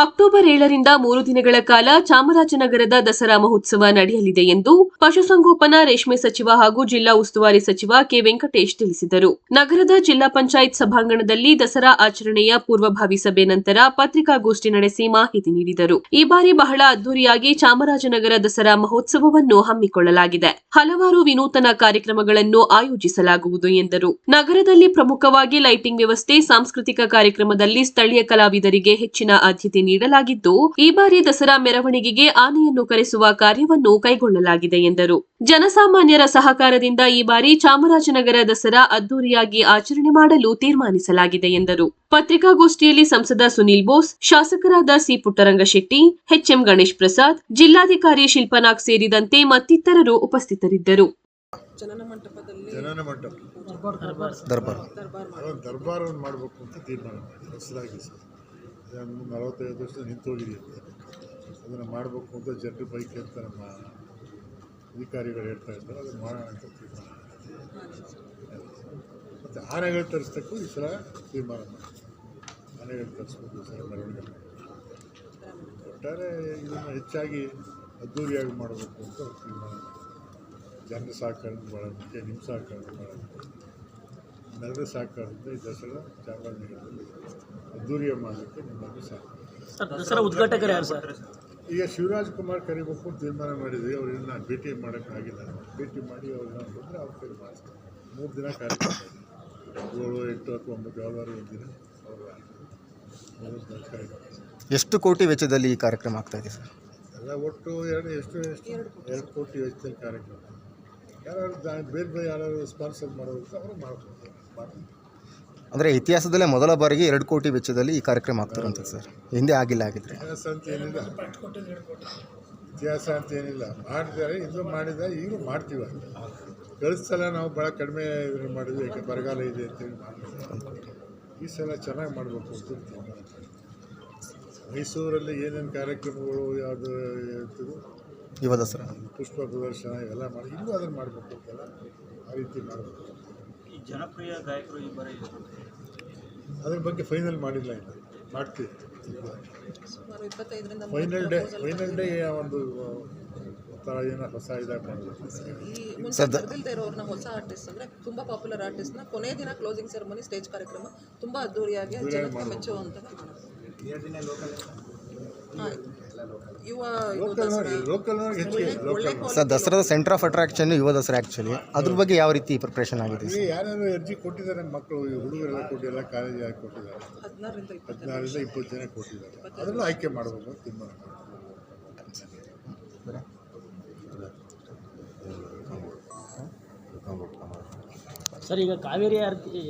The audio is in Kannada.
ಅಕ್ಟೋಬರ್ ಏಳರಿಂದ ಮೂರು ದಿನಗಳ ಕಾಲ ಚಾಮರಾಜನಗರದ ದಸರಾ ಮಹೋತ್ಸವ ನಡೆಯಲಿದೆ ಎಂದು ಪಶುಸಂಗೋಪನಾ ರೇಷ್ಮೆ ಸಚಿವ ಹಾಗೂ ಜಿಲ್ಲಾ ಉಸ್ತುವಾರಿ ಸಚಿವ ಕೆ ವೆಂಕಟೇಶ್ ತಿಳಿಸಿದರು. ನಗರದ ಜಿಲ್ಲಾ ಪಂಚಾಯತ್ ಸಭಾಂಗಣದಲ್ಲಿ ದಸರಾ ಆಚರಣೆಯ ಪೂರ್ವಭಾವಿ ಸಭೆ ನಂತರ ಪತ್ರಿಕಾಗೋಷ್ಠಿ ನಡೆಸಿ ಮಾಹಿತಿ ನೀಡಿದರು. ಈ ಬಾರಿ ಬಹಳ ಅದ್ದೂರಿಯಾಗಿ ಚಾಮರಾಜನಗರ ದಸರಾ ಮಹೋತ್ಸವವನ್ನು ಹಮ್ಮಿಕೊಳ್ಳಲಾಗಿದೆ. ಹಲವಾರು ವಿನೂತನ ಕಾರ್ಯಕ್ರಮಗಳನ್ನು ಆಯೋಜಿಸಲಾಗುವುದು ಎಂದರು. ನಗರದಲ್ಲಿ ಪ್ರಮುಖವಾಗಿ ಲೈಟಿಂಗ್ ವ್ಯವಸ್ಥೆ, ಸಾಂಸ್ಕೃತಿಕ ಕಾರ್ಯಕ್ರಮದಲ್ಲಿ ಸ್ಥಳೀಯ ಕಲಾವಿದರಿಗೆ ಹೆಚ್ಚಿನ ಆದ್ಯತೆ ನೀಡಲಾಗಿದ್ದು ಈ ಬಾರಿ ದಸರಾ ಮೆರವಣಿಗೆಗೆ ಆನೆಯನ್ನು ಕರೆಸುವ ಕಾರ್ಯವನ್ನು ಕೈಗೊಳ್ಳಲಾಗಿದೆ ಎಂದರು. ಜನಸಾಮಾನ್ಯರ ಸಹಕಾರದಿಂದ ಈ ಬಾರಿ ಚಾಮರಾಜನಗರ ದಸರಾ ಅದ್ದೂರಿಯಾಗಿ ಆಚರಣೆ ಮಾಡಲು ತೀರ್ಮಾನಿಸಲಾಗಿದೆ ಎಂದರು. ಪತ್ರಿಕಾಗೋಷ್ಠಿಯಲ್ಲಿ ಸಂಸದ ಸುನೀಲ್ ಬೋಸ್ ಶಾಸಕರಾದ ಸಿ ಪುಟ್ಟರಂಗಶೆಟ್ಟಿ ಎಚ್ಎಂ ಗಣೇಶ್ ಪ್ರಸಾದ್ ಜಿಲ್ಲಾಧಿಕಾರಿ ಶಿಲ್ಪನಾಗ್ ಸೇರಿದಂತೆ ಮತ್ತಿತರರು ಉಪಸ್ಥಿತರಿದ್ದರು. ಜನನ ಮಂಟಪದಲ್ಲಿ ಜನನ ಮಂಟಪ. ದರ್ಬಾರ್ ಅದೊಂದು ದರ್ಬಾರವನ್ನು ಮಾಡಬೇಕು ಅಂತ ತೀರ್ಮಾನ ಮಾಡಿ ಹೊಸದಾಗಿ ಸರ್. ಒಂದು ನಲವತ್ತೈದು ವರ್ಷ ನಿಂತೋಗಿದೆಯಂತೆ ಅದನ್ನು ಮಾಡಬೇಕು ಅಂತ ಜನರು ಬೈಕ್ ಅಂತ ನಮ್ಮ ಅಧಿಕಾರಿಗಳು ಹೇಳ್ತಾ ಇದ್ದಾರೆ. ಅದನ್ನು ಮಾಡೋಣ ಅಂತ ತೀರ್ಮಾನ ಮತ್ತು ಆನೆಗಳು ತರಿಸ್ತಕ್ಕೂ ಈ ಸಲ ತೀರ್ಮಾನ ಮಾಡಿ ಆನೆಗಳು ತರಿಸ್ಬೇಕು ಈ ಸಲ ಮೆರವಣಿಗೆ ಒಟ್ಟಾರೆ ಇದನ್ನು ಹೆಚ್ಚಾಗಿ ಅದ್ದೂರಿಯಾಗಿ ಮಾಡಬೇಕು ಅಂತ ತೀರ್ಮಾನ ಜನರ ಸಹಕಾರ ಭಾಳ ಮುಖ್ಯ, ನಿಮ್ಮ ಸಹಕಾರ ಭಾಳ ಮುಖ್ಯ. ನಗರ ಸಹಕಾರದಿಂದ ಈ ದಸರಾ ಚಾಮರಾಜನಗರದಲ್ಲಿ ಅದ್ಧೂರಿಯ ಮಾಡಲಿಕ್ಕೆ ನಿಮ್ಮಲ್ಲಿ ಸಾಕು. ಉದ್ಘಾಟಕರು ಯಾರು ಸರ್? ಈಗ ಶಿವರಾಜ್ ಕುಮಾರ್ ಕರಿಬೇಕು ತೀರ್ಮಾನ ಮಾಡಿದ್ವಿ. ಅವ್ರನ್ನ ನಾನು ಭೇಟಿ ಮಾಡೋಕ್ಕಾಗಿಲ್ಲ ಭೇಟಿ ಮಾಡಿ ಅವ್ರನ್ನ ಬಂದರೆ ಅವ್ರ ಕೈ ಮಾಡಿಸ್ತಾರೆ ಮೂರು ದಿನ ಕಾರ್ಯಕ್ರಮ. ಏಳು ಎಂಟು ಅಥವಾ ಒಂಬತ್ತು ಯಾವ್ದಾದ್ರು ಒಂದು ದಿನ ಅವರ ಎಷ್ಟು ಕೋಟಿ ವೆಚ್ಚದಲ್ಲಿ ಈ ಕಾರ್ಯಕ್ರಮ ಆಗ್ತಾ ಇದೆ ಸರ್? ಎಲ್ಲ ಒಟ್ಟು ಎರಡು ಎಷ್ಟು ಎಷ್ಟು? ಎರಡು ಕೋಟಿ. ವೆಚ್ಚದಲ್ಲಿ ಕಾರ್ಯಕ್ರಮ. ಯಾರು ಬೇರೆ ಬೇರೆ ಯಾರು ಸ್ಪಾನ್ಸರ್ ಮಾಡೋದಕ್ಕೆ ಅವರು ಮಾಡ್ಕೊಡ್ತಾರೆ. ಮಾಡ್ಬೋದು ಅಂದರೆ ಇತಿಹಾಸದಲ್ಲೇ ಮೊದಲ ಬಾರಿಗೆ ಎರಡು ಕೋಟಿ ವೆಚ್ಚದಲ್ಲಿ ಈ ಕಾರ್ಯಕ್ರಮ ಆಗ್ತಾರಂತೆ ಸರ್. ಹಿಂದೆ ಆಗಿಲ್ಲ ಆಗಿದ್ರೆ ಇತಿಹಾಸ ಅಂತ ಏನಿಲ್ಲ. ಇತಿಹಾಸ ಅಂತ ಏನಿಲ್ಲ. ಮಾಡಿದ್ದಾರೆ ಇದು ಮಾಡಿದ್ದಾರೆ ಈಗಲೂ ಮಾಡ್ತೀವಿ ಸಲ ನಾವು ಭಾಳ ಕಡಿಮೆ ಇದನ್ನು ಮಾಡಿದ್ವಿ ಯಾಕೆ ಬರಗಾಲ ಇದೆ ಅಂತೇಳಿ ಮಾಡಿದ್ವಿ ಈ ಸಲ ಚೆನ್ನಾಗಿ ಮಾಡಬೇಕು ಅಂತ. ಮೈಸೂರಲ್ಲಿ ಏನೇನು ಕಾರ್ಯಕ್ರಮಗಳು ಯಾವುದು ಇರ್ತದೋ ಯುವ ಸರ್. ಪುಷ್ಪ ಪ್ರದರ್ಶನ ಇವೆಲ್ಲ ಮಾಡಿ ಇನ್ನೂ ಅದನ್ನು ಮಾಡಬೇಕು ಅಂತೆಲ್ಲ ಆ ರೀತಿ ಮಾಡಬೇಕು. ಜನಪ್ರಿಯ ಗಾಯಕರು ಈ ಬಾರಿ ಅದ್ರ ಬಗ್ಗೆ ಫೈನಲ್ ಮಾಡಿಲ್ಲ ಇನ್ನು. ಮಾಡ್ತೀವಿ. ಸುಮಾರು ಇಪ್ಪತ್ತೈದರಿಂದ ಫೈನಲ್ ಡೇ ಫೈನಲ್ ಡೇ ಒಂದು ಒಂಥರ ಏನೋ ಹೊಸ ಇದಾಗಿ ಈ ಮುಂಚೆ ಕರೆದಿಲ್ದೇ ಇರೋರ್ನ ಹೊಸ ಆರ್ಟಿಸ್ಟ್ ಅಂದ್ರೆ ತುಂಬಾ ಪಾಪ್ಯುಲರ್ ಆರ್ಟಿಸ್ಟ್ನ ಕೊನೆ ದಿನ ಕ್ಲೋಸಿಂಗ್ ಸೆರೆಮನಿ ಸ್ಟೇಜ್ ಕಾರ್ಯಕ್ರಮ ತುಂಬಾ ಅದ್ದೂರಿಯಾಗಿ ಜನಕ್ಕೆ ಮೆಚ್ಚುವಂತಹ ಯುವ ಲೋಕಲ್ ಸರ್ ದಸರಾದ ಸೆಂಟರ್ ಆಫ್ ಅಟ್ರಾಕ್ಷನ್ ಯುವ ದಸರಾ ಆ್ಯಕ್ಚುಲಿ ಅದ್ರ ಬಗ್ಗೆ ಯಾವ ರೀತಿ ಪ್ರಿಪ್ರೇಷನ್ ಆಗಿದೆ ಇಲ್ಲಿ ಯಾರ್ಯಾರು ಅರ್ಜಿ ಕೊಟ್ಟಿದ್ದಾರೆ ಮಕ್ಕಳು ಈ ಹುಡುಗರೆಲ್ಲ ಕೊಟ್ಟಿಲ್ಲ ಕಾಲೇಜ್ ಯಾಕೆ ಕೊಟ್ಟಿದ್ದಾರೆ? ಹದಿನಾರರಿಂದ ಇಪ್ಪತ್ತು ಹದಿನಾರರಿಂದ ಇಪ್ಪತ್ತು ಜನ ಕೊಟ್ಟಿದ್ದಾರೆ. ಅದನ್ನು ಆಯ್ಕೆ ಮಾಡ್ಬೋದು ಅಂತ ತೀರ್ಮಾನ ಮಾಡಿ ಸರ್ ಈಗ ಕಾವೇರಿ ಆರತಿ